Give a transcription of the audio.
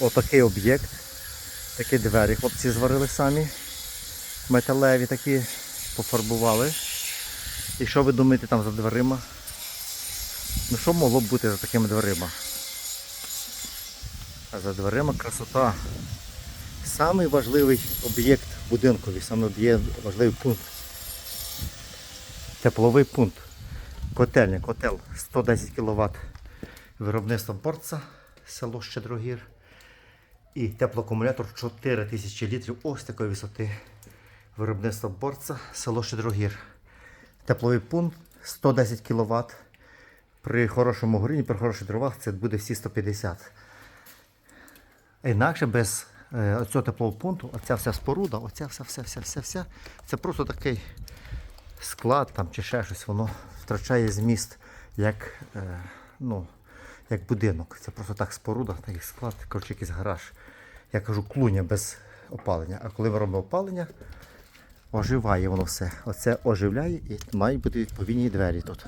Отакий об'єкт. Такі двері хлопці зварили самі. Металеві такі пофарбували. І що ви думаєте там за дверима? Ну що могло б бути за такими дверима? А за дверима красота. Самий важливий об'єкт самий важливий пункт. Тепловий пункт. Котельня, котел 110 кВт. Виробництво борца, село Щедрогір. І теплоакумулятор 4000 літрів ось такої висоти. Виробництво борца, село Щедрогір. Тепловий пункт 110 кВт. При хорошому горінні, при хороших дровах це буде всі 150. Інакше без е, оцього теплового пункту, оця вся споруда, оця вся, вся, вся, вся, вся, це просто такий склад там чи ще щось, воно втрачає зміст як, е, ну, як будинок. Це просто так споруда, такий склад, коротше, якийсь гараж. Я кажу, клуня без опалення. А коли ми робимо опалення, оживає воно все. Оце оживляє і мають бути відповідні двері тут.